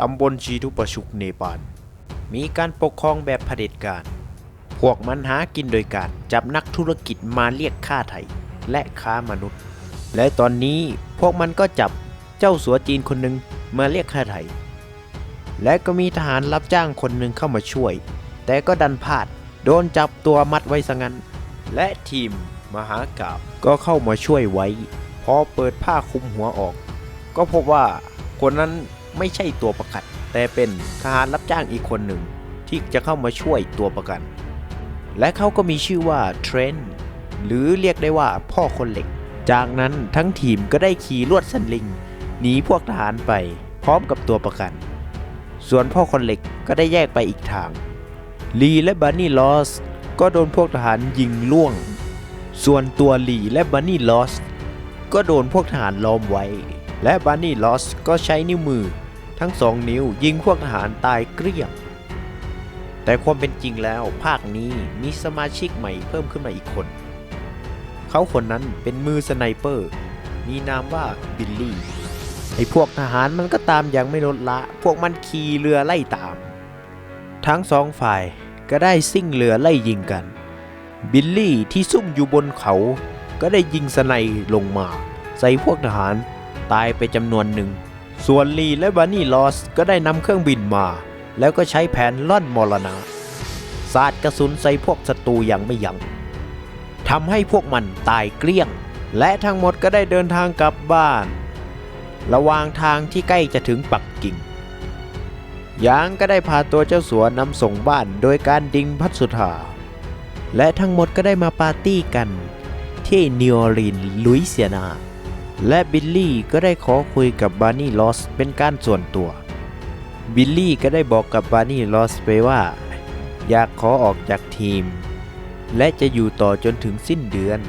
ตำบลชีทุประชุกเนปาลมีการปกครองแบบเผด็จการ พวกมันหากินโดยการจับนักธุรกิจมาเรียกค่าไถ่และค้ามนุษย์ และตอนนี้พวกมันก็จับเจ้าสัวจีนคนหนึ่งมาเรียกค่าไถ่และก็มีทหารรับจ้างคนหนึ่งเข้ามาช่วย แต่ก็ดันพลาดโดนจับตัวมัดไว้ซะงั้น และทีมมหากาบก็เข้ามาช่วยไว้ พอเปิดผ้าคลุมหัวออก ก็พบว่าคนนั้น ไม่ใช่ตัวประกัน แต่เป็นทหารรับจ้างอีกคนหนึ่ง ที่จะเข้ามาช่วยตัวประกัน และเขาก็มีชื่อว่าเทรนต์หรือเรียกได้ว่าพ่อคนเหล็ก จากนั้นทั้งทีมก็ได้ขี่ลวดสลิงหนีพวกทหารไปพร้อมกับตัวประกัน ส่วนพ่อคนเหล็กก็ได้แยกไปอีกทาง ลีและบันนี่ลอสก็โดนพวกทหารยิงล่วง ส่วนตัวลีและบันนี่ลอสก็โดนพวกทหารล้อมไว้ และบันนี่ลอสก็ใช้นิ้วมือ ทั้งสองนิ้วยิงพวกทหารตายเกลี้ยง แต่ความเป็นจริงแล้วภาคนี้มีสมาชิกใหม่เพิ่มขึ้นมาอีกคน เขาคนนั้นเป็นมือสไนเปอร์ มีนามว่าบิลลี่ ไอ้พวกทหารมันก็ตามอย่างไม่ลดละ พวกมันขี่เรือไล่ตาม ทั้งสองฝ่ายก็ได้ซิ่งเรือไล่ยิงกัน บิลลี่ที่ซุ่มอยู่บนเขาก็ได้ยิงสไนลงมา ใส่พวกทหารตายไปจำนวนหนึ่ง ส่วนลีและบานี่ลอสก็ได้นำเครื่องบินมา แล้วก็ใช้แผนล่อนมรณะสาดกระสุนใส่พวกศัตรูอย่างไม่ยัง้งทำให้พวกมันตายเกลี้ยง และทั้งหมดก็ได้เดินทางกลับบ้าน ระหว่างทางที่ใกล้จะถึงปักกิ่งยางก็ได้พาตัวเจ้าสัวนำส่งบ้านโดยการดิงพัดสุธาและทั้งหมดก็ได้มาปาร์ตี้กันที่นิวออร์ลีนส์ลุยเซียนา และบิลลี่ก็ได้ขอคุยกับบาร์นี่ลอสเป็นการส่วนตัว บิลลี่ก็ได้บอกกับบาร์นี่ลอสไปว่า อยากขอออกจากทีม และจะอยู่ต่อจนถึงสิ้นเดือน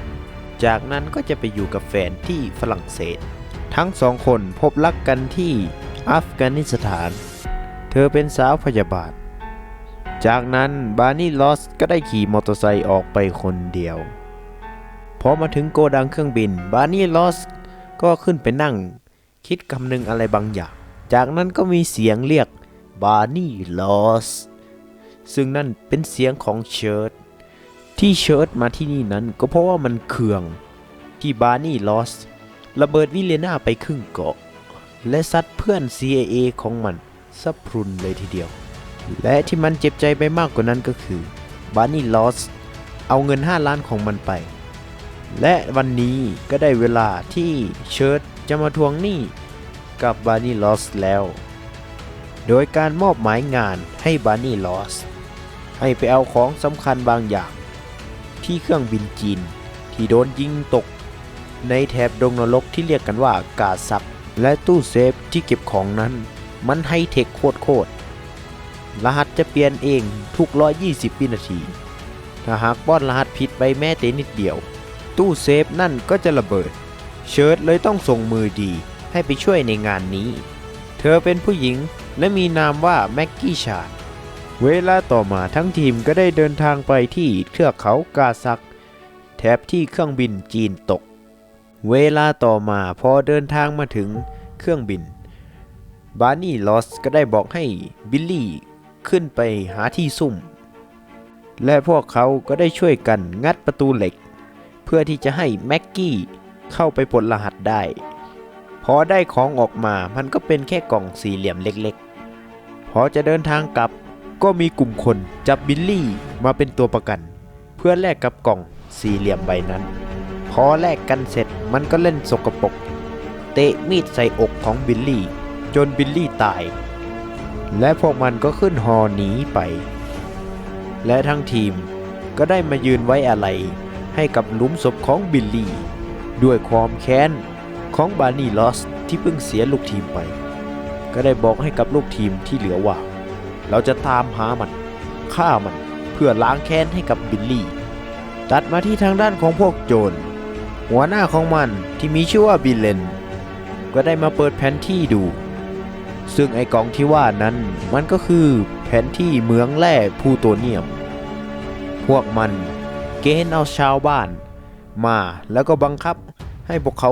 จากนั้นก็จะไปอยู่กับแฟนที่ฝรั่งเศส ทั้งสองคนพบรักกันที่อัฟกานิสถาน เธอเป็นสาวพยาบาล จากนั้นบาร์นี่ลอสก็ได้ขี่มอเตอร์ไซค์ออกไปคนเดียวพอมาถึงโกดังเครื่องบิน บาร์นี่ลอส ก็ขึ้นไปนั่ง คิดคำนึงอะไรบางอย่าง จากนั้นก็มีเสียงเรียกบาร์นี่ลอสซึ่งนั่นเป็นเสียงของเชิร์ตที่เชิร์ตมาที่นี่นั้นก็เพราะว่ามันเคืองที่บาร์นี่ลอสระเบิดวิเลนาไปครึ่งเกาะ และซัดเพื่อน CIA ของมันสะพรุนเลยทีเดียว และที่มันเจ็บใจไปมากกว่านั้นก็คือบาร์นี่ลอสเอาเงิน 5 ล้านของมันไป และวันนี้ก็ได้เวลาที่เชิร์ตจะมาทวงหนี้กับบาร์นี่ลอสแล้ว โดยการมอบหมายงานให้บาร์นี่ลอสให้ไปเอาของสำคัญบางอย่าง ที่เครื่องบินจีนที่โดนยิงตก ในแถบดงนรกที่เรียกกันว่ากาซับและตู้เซฟที่เก็บของนั้น มันไฮเทคโคตรๆรหัสจะเปลี่ยนเองทุก 120 วินาที ถ้าหากป้อนรหัสผิดไปแม้แต่นิดเดียว ตู้เซฟนั่นก็จะระเบิด เชิร์ตเลยต้องส่งมือดีให้ไปช่วยในงานนี้ เธอเป็นผู้หญิงและมีนามว่าแม็กกี้ชาดเวลาต่อมาทั้งทีมก็ได้เดินทางไปที่เทือกเขากาซัก แถบที่เครื่องบินจีนตก เวลาต่อมาพอเดินทางมาถึงเครื่องบิน บาร์นี่ลอสก็ได้บอกให้บิลลี่ขึ้นไปหาที่ซุ่ม และพวกเขาก็ได้ช่วยกันงัดประตูเหล็ก เพื่อที่จะให้แม็กกี้เข้าไปปลดรหัสได้ พอได้ของออกมามันก็เป็นแค่กล่องสี่เหลี่ยมเล็กๆ พอจะเดินทางกลับก็มีกลุ่มคนจับบิลลี่มาเป็นตัวประกัน เพื่อแลกกับกล่องสี่เหลี่ยมใบนั้น พอแลกกันเสร็จมันก็เล่นสกปรกเตะมีดใส่อกของบิลลี่ จนบิลลี่ตาย และพวกมันก็ขึ้นฮอหนีไป และทั้งทีมก็ได้มายืนไว้อะไร ให้กับหลุมศพของบิลลี่ ด้วยความแค้นของบาร์นี่ลอสที่เพิ่งเสียลูกทีมไป ก็ได้บอกให้กับลูกทีมที่เหลือว่า เราจะตามหามันฆ่ามันเพื่อล้างแค้นให้กับบิลลี่ ตัดมาที่ทางด้านของพวกโจรหัวหน้าของมันที่มีชื่อว่าบิลเลน ก็ได้มาเปิดแผนที่ดู ซึ่งไอกล่องที่ว่านั้นมันก็คือแผนที่เมืองแร่พูโตเนียม พวกมัน ณฑ์เอาชาวบ้าน มาแล้วก็บังคับให้พวกเขา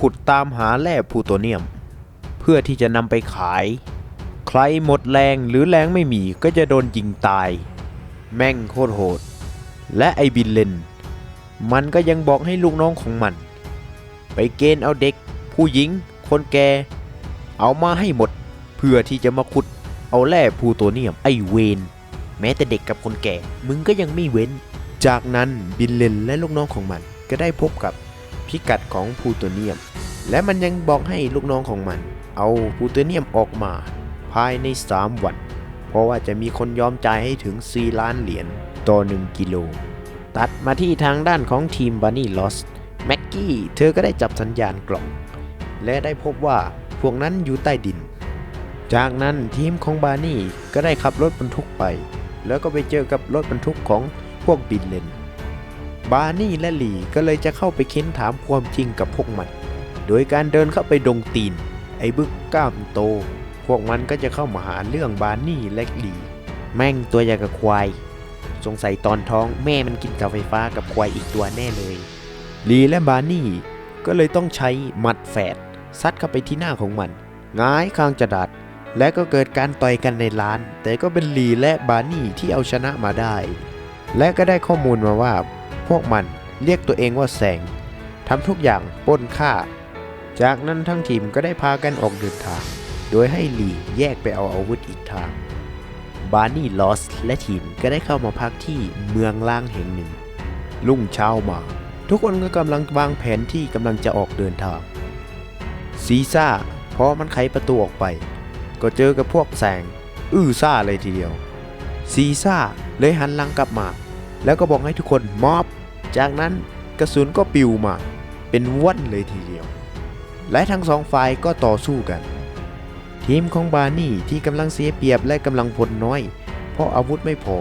ขุดตามหาแร่พลูโตเนียม เพื่อที่จะนำไปขาย ใครหมดแรงหรือแรงไม่มีก็จะโดนยิงตาย แม่งโคตรโหด และไอบินเลน มันก็ยังบอกให้ลูกน้องของมัน ไปเกณฑ์เอาเด็ก ผู้หญิง คนแก่ เอามาให้หมด เพื่อที่จะมาขุดเอาแร่พลูโตเนียมไอเวนแม้แต่เด็กกับคนแก่ มึงก็ยังไม่เว้น จากนั้นบินเลนและลูกน้องของมันก็ได้พบกับพิกัดของพูโตเนียม และมันยังบอกให้ลูกน้องของมัน เอาพูโตเนียมออกมาภายใน 3 วัน เพราะว่าจะมีคนยอมจ่ายให้ถึง 4 ล้านเหรียญต่อ 1 กิโล ตัดมาที่ทางด้านของทีมบ u นนี่ลอสแม็กกี้เธอก็ได้จับสัญญาณกล่อง และได้พบว่าพวกนั้นอยู่ใต้ดิน จากนั้นทีมของบาร์นี่ก็ได้ขับรถบรรทุกไป แล้วก็ไปเจอกับรถบรรทุกของ พวกบินเลน บาร์นี่และลีก็เลยจะเข้าไปเค้นถามความจริงกับพวกมัน โดยการเดินเข้าไปดงตีน ไอ้บึกกล้ามโต พวกมันก็จะเข้ามาหาเรื่องบาร์นี่และลี แม่งตัวอย่ากับควาย สงสัยตอนท้องแม่มันกินกาไฟฟ้ากับควายอีกตัวแน่เลยลีและบาร์นี่ก็เลยต้องใช้หมัดแฝดซัดเข้าไปที่หน้าของมันง้ายคางจะดัดและก็เกิดการต่อยกันในร้าน แต่ก็เป็นลีและบาร์นี่ที่เอาชนะมาได้ และก็ได้ข้อมูลมาว่าพวกมันเรียกตัวเองว่าแสงทำทุกอย่างปล้นฆ่า จากนั้นทั้งทีมก็ได้พากันออกเดินทาง โดยให้ลีแยกไปเอาอาวุธอีกทาง บาร์นี่ลอสและทีมก็ได้เข้ามาพักที่เมืองล่างแห่งหนึ่งรุ่งเช้ามา ทุกคนก็กำลังวางแผนที่กำลังจะออกเดินทาง ซีซ่าพอมันไขประตูออกไป ก็เจอกับพวกแสง อื้อซ่าเลยทีเดียว ซีซ่า เลยหันหลังกลับมา แล้วก็บอกให้ทุกคนมอบ จากนั้นกระสุนก็ปิวมา เป็นว่อนเลยทีเดียว และทั้งสองฝ่ายก็ต่อสู้กัน ทีมของบาร์นี่ที่กำลังเสียเปรียบและกำลังพลน้อย เพราะอาวุธไม่พอ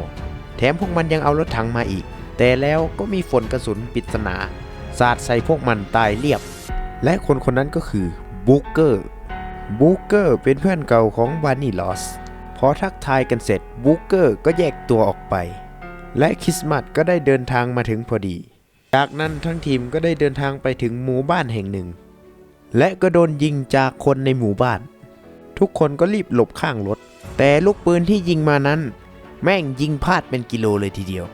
แถมพวกมันยังเอารถถังมาอีก แต่แล้วก็มีฝนกระสุนปริศนาสาดใส่พวกมันตายเรียบ และคนคนนั้นก็คือบูเกอร์บูเกอร์เป็นเพื่อนเก่าของบาร์นี่ลอส พอทักทายกันเสร็จบูเกอร์ก็แยกตัวออกไป และคริสต์มาสก็ได้เดินทางมาถึงพอดี จากนั้นทั้งทีมก็ได้เดินทางไปถึงหมู่บ้านแห่งหนึ่ง และก็โดนยิงจากคนในหมู่บ้าน ทุกคนก็รีบหลบข้างรถ แต่ลูกปืนที่ยิงมานั้น แม่งยิงพลาดเป็นกิโลเลยทีเดียว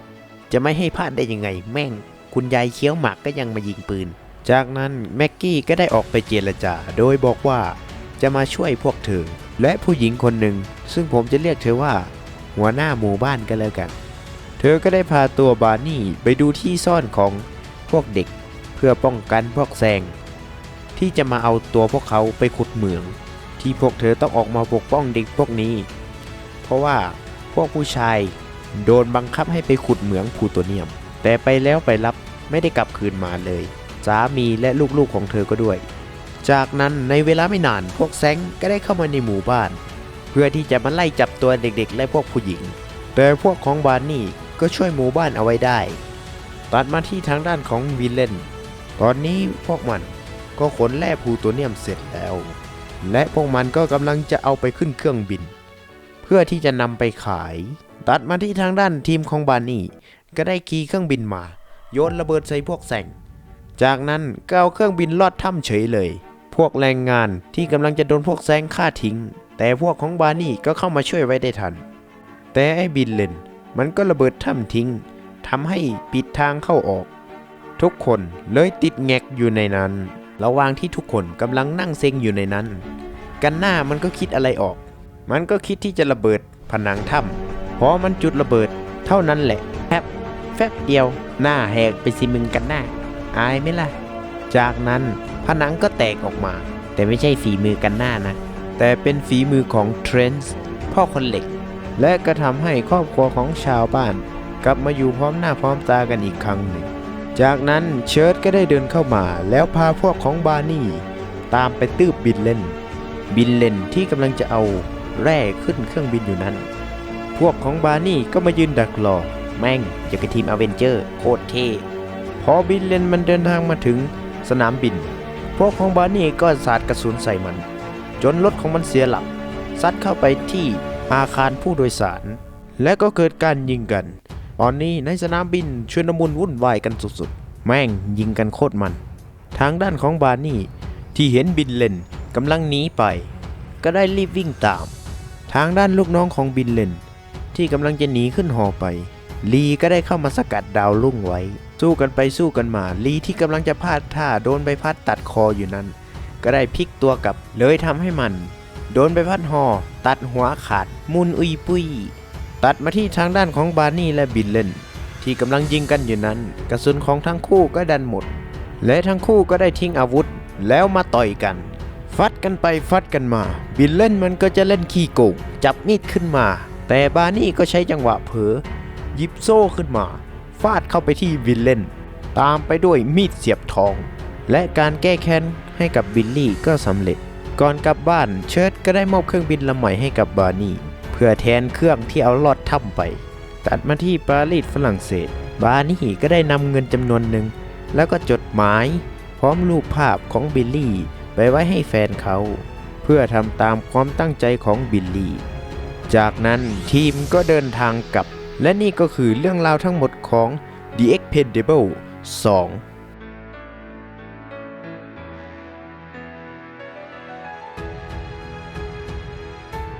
จะไม่ให้พลาดได้ยังไง แม่ง คุณยายเคี้ยวหมากก็ยังมายิงปืน จากนั้นแม็กกี้ก็ได้ออกไปเจรจาโดยบอกว่า จะมาช่วยพวกเธอ และผู้หญิงคนหนึ่ง ซึ่งผมจะเรียกเธอว่า หัวหน้าหมู่บ้านก็แล้วกัน เธอก็ได้พาตัวบาร์นี่ไปดูที่ซ่อนของพวกเด็ก เพื่อป้องกันพวกแซง ที่จะมาเอาตัวพวกเขาไปขุดเหมือง ที่พวกเธอต้องออกมาปกป้องเด็กพวกนี้ เพราะว่าพวกผู้ชายโดนบังคับให้ไปขุดเหมืองพลูโตเนียม แต่ไปแล้วไปรับไม่ได้กลับคืนมาเลย สามีและลูกๆของเธอก็ด้วย จากนั้นในเวลาไม่นานพวกแซงก็ได้เข้ามาในหมู่บ้าน เพื่อที่จะมาไล่จับตัวเด็กๆ และพวกผู้หญิง แต่พวกของบาร์นี่ก็ช่วยหมู่บ้านเอาไว้ได้ ตัดมาที่ทางด้านของวิลเลน ตอนนี้พวกมันก็ขนแร่พลูโตเนียมเสร็จแล้ว และพวกมันก็กำลังจะเอาไปขึ้นเครื่องบิน เพื่อที่จะนำไปขาย ตัดมาที่ทางด้านทีมของบาร์นี่ก็ได้ขี่เครื่องบินมา โยนระเบิดใส่พวกแสงจากนั้นก็เอาเครื่องบินลอดถ้ำเฉยเลย พวกแรงงานที่กำลังจะโดนพวกแซงฆ่าทิ้ง แต่พวกของบาร์นี่ก็เข้ามาช่วยไว้ได้ทัน แต่ไอ้บินเลนมันก็ระเบิดถ้ำทิ้งทำให้ปิดทางเข้าออก ทุกคนเลยติดแงกอยู่ในนั้น ระหว่างที่ทุกคนกำลังนั่งเซ็งอยู่ในนั้น กันหน้ามันก็คิดอะไรออก มันก็คิดที่จะระเบิดผนังถ้ำพอมันจุดระเบิดเท่านั้นแหละแฟบแฟบเดียวหน้าแหกไปสิมึงกันหน้า อายไหมล่ะ จากนั้น ผนังก็แตกออกมา แต่ไม่ใช่ฝีมือกันหน้านะ แต่เป็นฝีมือของเทรนส์พ่อคนเหล็ก และก็ทำให้ครอบครัวของชาวบ้าน กลับมาอยู่พร้อมหน้าพร้อมตากันอีกครั้งหนึ่ง จากนั้นเชิร์ตก็ได้เดินเข้ามา แล้วพาพวกของบาร์นี่ ตามไปตื้บบินเล่น บินเล่นที่กำลังจะเอาแร่ขึ้นเครื่องบินอยู่นั้น พวกของบาร์นี่ก็มายืนดักรอแม่งอย่ากับทีมอเวนเจอร์โคตรเท่พอบินเลนมันเดินทางมาถึงสนามบิน พวกของบาร์นี่ก็สาดกระสุนใส่มัน จนรถของมันเสียหลักซัดเข้าไปที่อาคารผู้โดยสาร และก็เกิดการยิงกัน ตอนนี้ในสนามบินชวนมุนวุ่นวายกันสุดๆ แม่งยิงกันโคตรมัน ทางด้านของบาร์นี่ที่เห็นบินเลนกำลังหนีไป ก็ได้รีบวิ่งตาม ทางด้านลูกน้องของบินเลนที่กำลังจะหนีขึ้นหอไป ลีก็ได้เข้ามาสกัดดาวลุ่งไว้ สู้กันไปสู้กันมา ลีที่กำลังจะพลาดท่าโดนใบพัดตัดคออยู่นั้น ก็ได้พลิกตัวกลับเลยทำให้มัน โดนใบพัดหอตัดหัวขาด มุนอุยปุยตัดมาที่ทางด้านของบาร์นี่และบินเลนที่กำลังยิงกันอยู่นั้น กระสุนของทั้งคู่ก็ดันหมด และทั้งคู่ก็ได้ทิ้งอาวุธ แล้วมาต่อยกัน ฟัดกันไปฟัดกันมา บินเลนมันก็จะเล่นขี้โกงจับมีดขึ้นมา แต่บาร์นี่ก็ใช้จังหวะเผลอหยิบโซ่ขึ้นมา ฟาดเข้าไปที่วินเล่นตามไปด้วยมีดเสียบทอง และการแก้แค้นให้กับบิลลี่ก็สำเร็จ ก่อนกลับบ้านเชิร์ตก็ได้มอบเครื่องบินลำใหม่ให้กับบาร์นี่เพื่อแทนเครื่องที่เอาลอดถ้ำไป ตัดมาที่ปารีสฝรั่งเศส บาร์นี่ก็ได้นำเงินจำนวนหนึ่ง แล้วก็จดหมาย พร้อมรูปภาพของบิลลี่ไปไว้ให้แฟนเขา เพื่อทำตามความตั้งใจของบิลลี่ จากนั้นทีมก็เดินทางกลับ และนี่ก็คือเรื่องราวทั้งหมดของ The Expendable 2